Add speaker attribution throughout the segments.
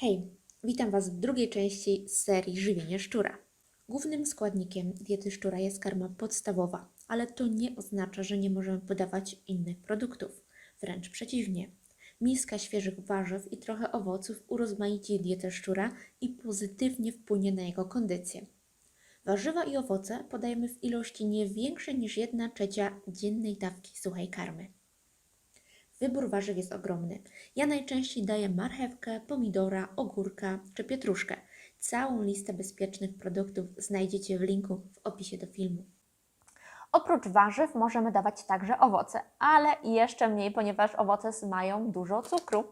Speaker 1: Hej, witam Was w drugiej części serii Żywienie szczura. Głównym składnikiem diety szczura jest karma podstawowa, ale to nie oznacza, że nie możemy podawać innych produktów. Wręcz przeciwnie. Miska świeżych warzyw i trochę owoców urozmaici dietę szczura i pozytywnie wpłynie na jego kondycję. Warzywa i owoce podajemy w ilości nie większej niż 1 trzecia dziennej dawki suchej karmy. Wybór warzyw jest ogromny. Ja najczęściej daję marchewkę, pomidora, ogórka czy pietruszkę. Całą listę bezpiecznych produktów znajdziecie w linku w opisie do filmu.
Speaker 2: Oprócz warzyw możemy dawać także owoce, ale jeszcze mniej, ponieważ owoce mają dużo cukru.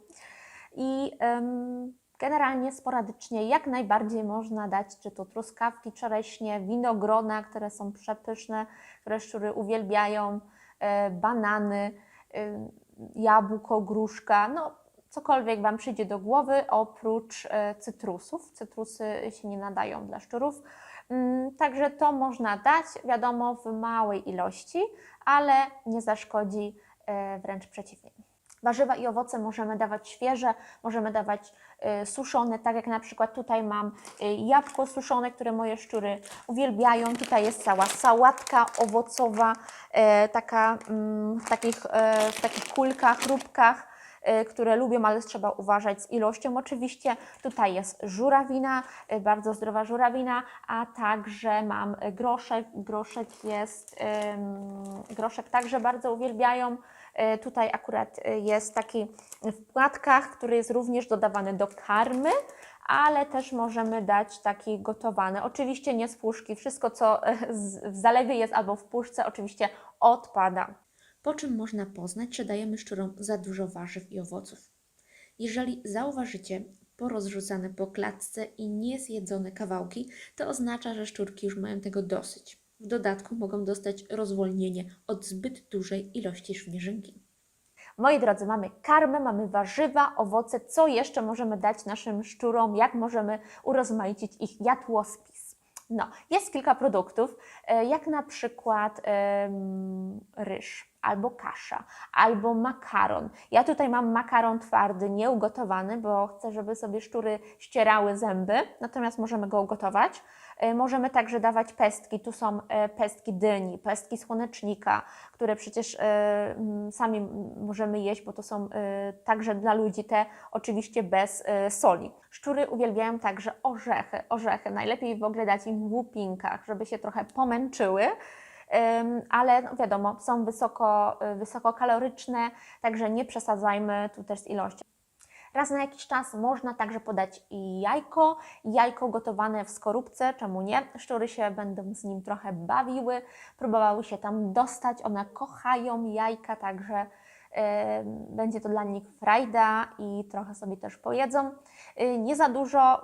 Speaker 2: I ym, generalnie sporadycznie jak najbardziej można dać czy to truskawki, czereśnie, winogrona, które są przepyszne, które szczury uwielbiają, e, banany, y, jabłko, gruszka, no cokolwiek Wam przyjdzie do głowy oprócz e, cytrusów. Cytrusy się nie nadają dla szczurów. Mm, Także to można dać, wiadomo, w małej ilości, ale nie zaszkodzi, e, wręcz przeciwnie. Warzywa i owoce możemy dawać świeże, możemy dawać e, suszone, tak jak na przykład tutaj mam e, jabłko suszone, które moje szczury uwielbiają. Tutaj jest cała sałatka owocowa, e, taka mm, w takich, w takich kulkach, chrupkach e, które lubią, ale trzeba uważać z ilością oczywiście. Tutaj jest żurawina, bardzo zdrowa żurawina, a także mam groszek. Groszek jest, groszek także bardzo uwielbiają. E, Tutaj akurat e, jest taki w płatkach, który jest również dodawany do karmy, ale też możemy dać taki gotowany. Oczywiście nie z puszki, wszystko co e, w zalewie jest albo w puszce oczywiście odpada.
Speaker 1: Po czym można poznać, czy dajemy szczurom za dużo warzyw i owoców. Jeżeli zauważycie porozrzucane po klatce i niezjedzone kawałki, to oznacza, że szczurki już mają tego dosyć. W dodatku mogą dostać rozwolnienie od zbyt dużej ilości śnieżynki.
Speaker 2: Moi drodzy, mamy karmę, mamy warzywa, owoce. Co jeszcze możemy dać naszym szczurom? Jak możemy urozmaicić ich jadłospis? No, jest kilka produktów, e, jak na przykład ryż, albo kasza, albo makaron. Ja tutaj mam makaron twardy, nieugotowany, bo chcę, żeby sobie szczury ścierały zęby, natomiast możemy go ugotować. E, Możemy także dawać pestki. Tu są e, pestki dyni, pestki słonecznika, które przecież e, sami możemy jeść, bo to są także dla ludzi te oczywiście bez soli. Szczury uwielbiają także orzechy. Orzechy najlepiej w ogóle dać im w łupinkach, żeby się trochę pomęczyły. Ale no wiadomo, są wysoko, wysokokaloryczne, także nie przesadzajmy tu też z ilością. Raz na jakiś czas można także podać jajko. Jajko gotowane w skorupce, czemu nie? Szczury się będą z nim trochę bawiły, próbowały się tam dostać. One kochają jajka, także e, będzie to dla nich frajda i trochę sobie też pojedzą. E, nie za dużo,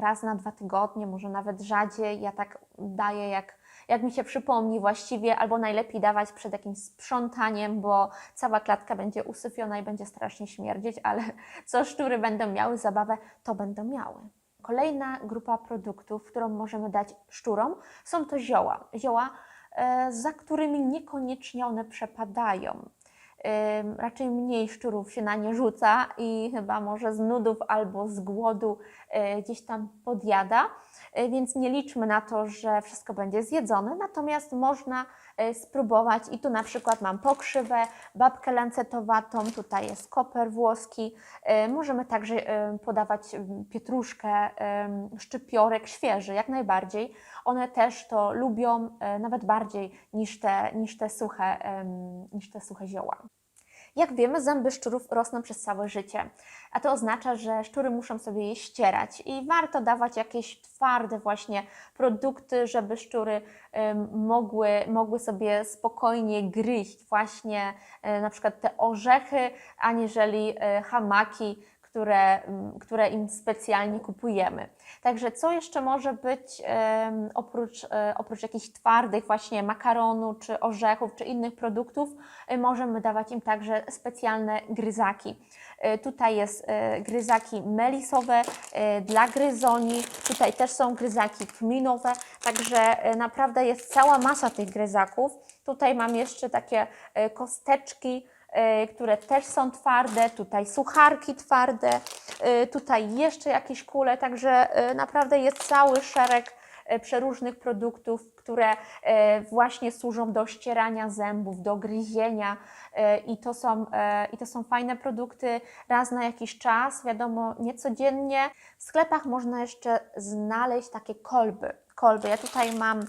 Speaker 2: raz na dwa tygodnie, może nawet rzadziej. Ja tak daję jak jak mi się przypomni właściwie, albo najlepiej dawać przed jakimś sprzątaniem, bo cała klatka będzie usyfiona i będzie strasznie śmierdzieć, ale co szczury będą miały zabawę, to będą miały. Kolejna grupa produktów, którą możemy dać szczurom, są to zioła. Zioła, e, za którymi niekoniecznie one przepadają. Raczej mniej szczurów się na nie rzuca i chyba może z nudów albo z głodu e, gdzieś tam podjada, E, więc nie liczmy na to, że wszystko będzie zjedzone, natomiast można e, spróbować. I tu na przykład mam pokrzywę, babkę lancetowatą, tutaj jest koper włoski, możemy także podawać pietruszkę, szczypiorek świeży, jak najbardziej. One też to lubią nawet bardziej niż te, niż te, suche, niż te suche zioła. Jak wiemy, zęby szczurów rosną przez całe życie, a to oznacza, że szczury muszą sobie je ścierać. I warto dawać jakieś twarde właśnie produkty, żeby szczury mogły, mogły sobie spokojnie gryźć właśnie e, na przykład te orzechy, aniżeli e, hamaki, które, które im specjalnie kupujemy. Także co jeszcze może być oprócz, e, oprócz jakichś twardych właśnie makaronu, czy orzechów, czy innych produktów, e, możemy dawać im także specjalne gryzaki. E, Tutaj jest gryzaki melisowe dla gryzoni, tutaj też są gryzaki kminowe, także naprawdę jest cała masa tych gryzaków. Tutaj mam jeszcze takie kosteczki, które też są twarde, tutaj sucharki twarde, y, tutaj jeszcze jakieś kule, także y, naprawdę jest cały szereg przeróżnych produktów, które właśnie służą do ścierania zębów, do gryzienia i to, są, i to są fajne produkty raz na jakiś czas, wiadomo, nie codziennie. W sklepach można jeszcze znaleźć takie kolby. Kolby. Ja tutaj mam y,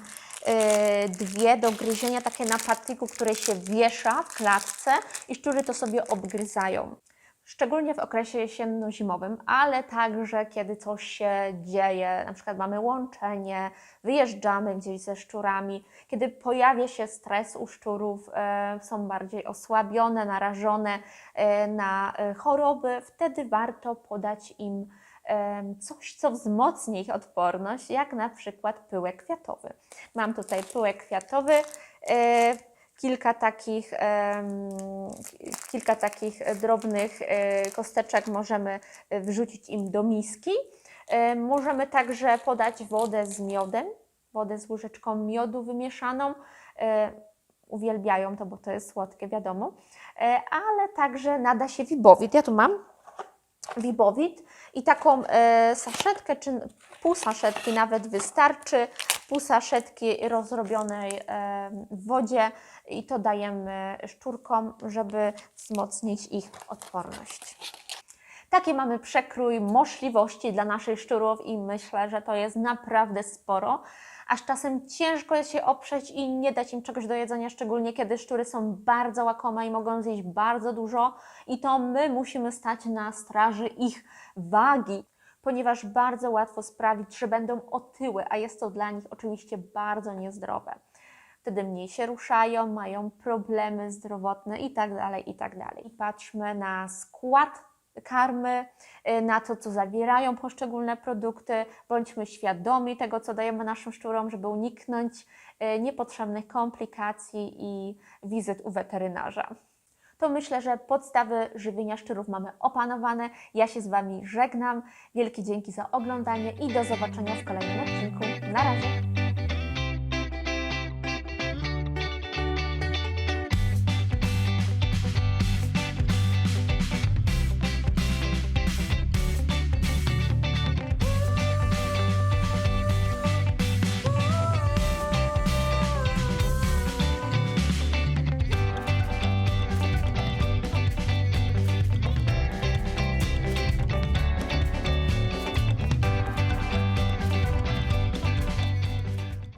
Speaker 2: dwie do gryzienia, takie na patyku, które się wiesza w klatce i szczury to sobie obgryzają. Szczególnie w okresie jesienno-zimowym, ale także kiedy coś się dzieje, na przykład mamy łączenie, wyjeżdżamy gdzieś ze szczurami, kiedy pojawia się stres u szczurów, e, są bardziej osłabione, narażone e, na choroby, wtedy warto podać im coś, co wzmocni ich odporność, jak na przykład pyłek kwiatowy. Mam tutaj pyłek kwiatowy, e, kilka takich, kilka takich drobnych e, kosteczek możemy wrzucić im do miski. E, Możemy także podać wodę z miodem, wodę z łyżeczką miodu wymieszaną. Uwielbiają to, bo to jest słodkie, wiadomo. Ale także nada się wibowit. Ja tu mam wibowit i taką e, saszetkę, czy pół saszetki nawet wystarczy, pół saszetki rozrobionej e, w wodzie i to dajemy szczurkom, żeby wzmocnić ich odporność. Taki mamy przekrój możliwości dla naszych szczurów i myślę, że to jest naprawdę sporo. Aż czasem ciężko jest się oprzeć i nie dać im czegoś do jedzenia, szczególnie kiedy szczury są bardzo łakome i mogą zjeść bardzo dużo, i to my musimy stać na straży ich wagi, ponieważ bardzo łatwo sprawić, że będą otyłe, a jest to dla nich oczywiście bardzo niezdrowe. Wtedy mniej się ruszają, mają problemy zdrowotne i tak dalej, i tak. I patrzmy na skład karmy, y, na to, co zawierają poszczególne produkty. Bądźmy świadomi tego, co dajemy naszym szczurom, żeby uniknąć y, niepotrzebnych komplikacji i wizyt u weterynarza. To myślę, że podstawy żywienia szczurów mamy opanowane. Ja się z Wami żegnam. Wielkie dzięki za oglądanie i do zobaczenia w kolejnym odcinku. Na razie!